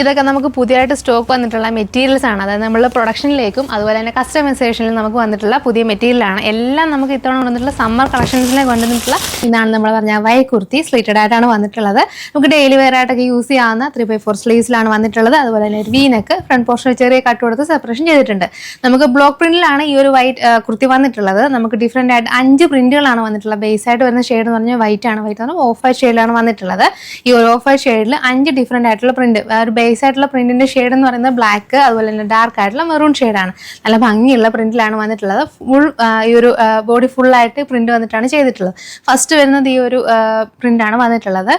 ഇതൊക്കെ നമുക്ക് പുതിയതായിട്ട് സ്റ്റോക്ക് വന്നിട്ടുള്ള മെറ്റീരിയൽസ് ആണ്. അതായത് നമ്മൾ പ്രൊഡക്ഷനിലേക്കും അതുപോലെ തന്നെ കസ്റ്റമൈസേഷനിലും നമുക്ക് വന്നിട്ടുള്ള പുതിയ മെറ്റീരിയൽ ആണ്. എല്ലാം നമുക്ക് ഇത്തവണ വന്നിട്ടുള്ള സമ്മർ കളക്ഷൻസിലേക്ക് വന്നിട്ടുള്ള ഇതാണ് നമ്മൾ പറഞ്ഞ വൈ കുർത്തി. സ്ലീറ്റഡ് ആയിട്ടാണ് വന്നിട്ടുള്ളത്. നമുക്ക് ഡെയിലി വെയർ ആയിട്ടൊക്കെ യൂസ് ചെയ്യാവുന്ന ത്രീ ബൈ ഫോർ സ്ലീവ്സിലാണ് വന്നിട്ടുള്ളത്. അതുപോലെ തന്നെ ഒരു വീനക്ക് ഫ്രണ്ട് പോർഷൻ ചെറിയ കട്ട് കൊടുത്ത് സെപ്പറേഷൻ ചെയ്തിട്ടുണ്ട്. നമുക്ക് ബ്ലോക്ക് പ്രിന്റിലാണ് ഈ ഒരു വൈറ്റ് കുർത്തി വന്നിട്ടുള്ളത്. നമുക്ക് ഡിഫറെന്റ് ആയിട്ട് അഞ്ച് പ്രിന്റുകളാണ് വന്നിട്ടുള്ളത്. ബേസ് ആയിട്ട് വരുന്ന ഷെയ്ഡ് എന്ന് പറഞ്ഞാൽ വൈറ്റ് ആണ്. വൈറ്റ് ആണ് ഓഫ് വൈറ്റ് ഷെയ്ഡിലാണ് വന്നിട്ടുള്ളത്. ഈ ഒരു ഓഫ് വൈറ്റ് ഷെയ്ഡിൽ അഞ്ച് ഡിഫറെന്റ് ആയിട്ടുള്ള പ്രിന്റ് ഒരു ബേസ് ആയിട്ടുള്ള പ്രിന്റിന്റെ ഷെയ്ഡ് എന്ന് പറയുന്നത് ബ്ലാക്ക് അതുപോലെ തന്നെ ഡാർക്ക് ആയിട്ടുള്ള മെറൂൺ ഷെയ്ഡാണ് നല്ല ഭംഗിയുള്ള പ്രിന്റിലാണ് വന്നിട്ടുള്ളത്. ഫുൾ ഈ ഒരു ബോഡി ഫുള്ളായിട്ട് പ്രിന്റ് വന്നിട്ടാണ് ചെയ്തിട്ടുള്ളത്. ഫസ്റ്റ് വരുന്നത് ഈ ഒരു പ്രിന്റാണ് വന്നിട്ടുള്ളത്.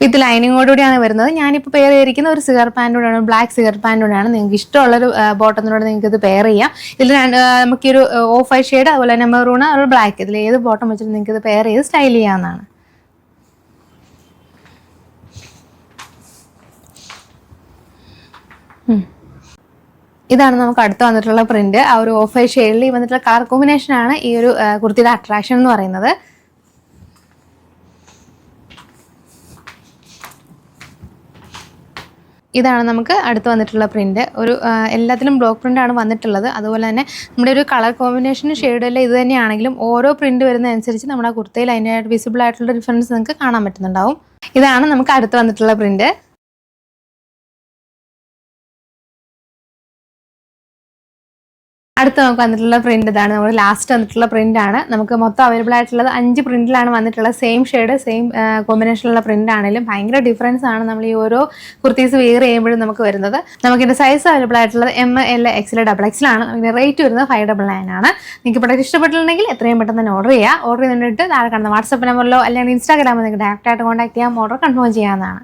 വിത്ത് ലൈനിങ്ങോടുകൂടിയാണ് വരുന്നത്. ഞാനിപ്പോൾ പെയർ ചെയ്തിരിക്കുന്ന ഒരു സിഗർ പാന്റോടാണ് ബ്ലാക്ക് സിഗർ പാന്റോടാണ് നിങ്ങൾക്ക് ഇഷ്ടമുള്ള ഒരു ബോട്ടത്തിനോട് നിങ്ങൾക്ക് ഇത് പെയർ ചെയ്യാം. ഇതിൽ നമുക്കൊരു ഓഫ് ഐ ഷെയ്ഡ് അതുപോലെ തന്നെ മെറൂൺ അതുപോലെ ബ്ലാക്ക് ഇതിൽ ഏത് ബോട്ടം വെച്ചിട്ട് നിങ്ങൾക്ക് ഇത് പെയർ ചെയ്ത് സ്റ്റൈൽ ചെയ്യാവുന്നതാണ്. ഇതാണ് നമുക്ക് അടുത്ത് വന്നിട്ടുള്ള പ്രിന്റ് ആ ഒരു ഓഫ് വൈറ്റ് ഷെയ്ഡിൽ വന്നിട്ടുള്ള കളർ കോമ്പിനേഷനാണ് ഈ ഒരു കുർത്തിയുടെ അട്രാക്ഷൻ എന്ന് പറയുന്നത്. ഇതാണ് നമുക്ക് അടുത്ത് വന്നിട്ടുള്ള പ്രിന്റ്. ഒരു എല്ലാത്തിലും ബ്ലോക്ക് പ്രിന്റ് ആണ് വന്നിട്ടുള്ളത്. അതുപോലെ തന്നെ നമ്മുടെ ഒരു കളർ കോമ്പിനേഷൻ ഷെയ്ഡെല്ലാം ഇത് തന്നെയാണെങ്കിലും ഓരോ പ്രിന്റ് വരുന്നതനുസരിച്ച് നമ്മുടെ കുർത്തയിൽ അതിന്റെ വിസിബിൾ ആയിട്ടുള്ള ഡിഫറൻസ് നിങ്ങൾക്ക് കാണാൻ പറ്റുന്നുണ്ടാവും. ഇതാണ് നമുക്ക് അടുത്ത് വന്നിട്ടുള്ള പ്രിന്റ്. അടുത്ത് നമുക്ക് വന്നിട്ടുള്ള പ്രിന്റ് ഇതാണ്. നമ്മുടെ ലാസ്റ്റ് വന്നിട്ടുള്ള പ്രിന്റ് ആണ്. നമുക്ക് മൊത്തം അവൈലബിൾ ആയിട്ടുള്ളത് അഞ്ച് പ്രിന്റിലാണ് വന്നിട്ടുള്ളത്. സെയിം ഷെയ്ഡ് സെയിം കോമ്പിനേഷനിലുള്ള പ്രിന്റ് ആണെങ്കിലും ഭയങ്കര ഡിഫറൻസ് ആണ് നമ്മൾ ഈ ഓരോ കുർത്തീസ് വെയർ ചെയ്യുമ്പോഴും നമുക്ക് വരുന്നത്. നമുക്ക് ഇതിന്റെ സൈസ് അവൈലബിൾ ആയിട്ടുള്ളത് എം എൽ എക്സിൽ ഡബിൾ എക്സിലാണ് ഇതിന്റെ റേറ്റ് വരുന്നത് ഫൈവ് ഡബിൾ നയൻ ആണ്. നിങ്ങൾക്ക് പ്രൊഡക്റ്റ് ഇഷ്ടപ്പെട്ടിട്ടുണ്ടെങ്കിൽ എത്രയും പെട്ടെന്ന് തന്നെ ഓർഡർ ചെയ്യുക ഓർഡർ ചെയ്തിട്ട് താഴെ കാണുന്ന വാട്സപ്പ് നമ്പറിലോ അല്ലെങ്കിൽ ഇൻസ്റ്റാഗ്രാമിൽ നിങ്ങൾക്ക് ഡയറക്റ്റ് ആയിട്ട് കോൺടാക്ട് ചെയ്യാം. ഓർഡർ കൺഫേം ചെയ്യാവുന്നതാണ്.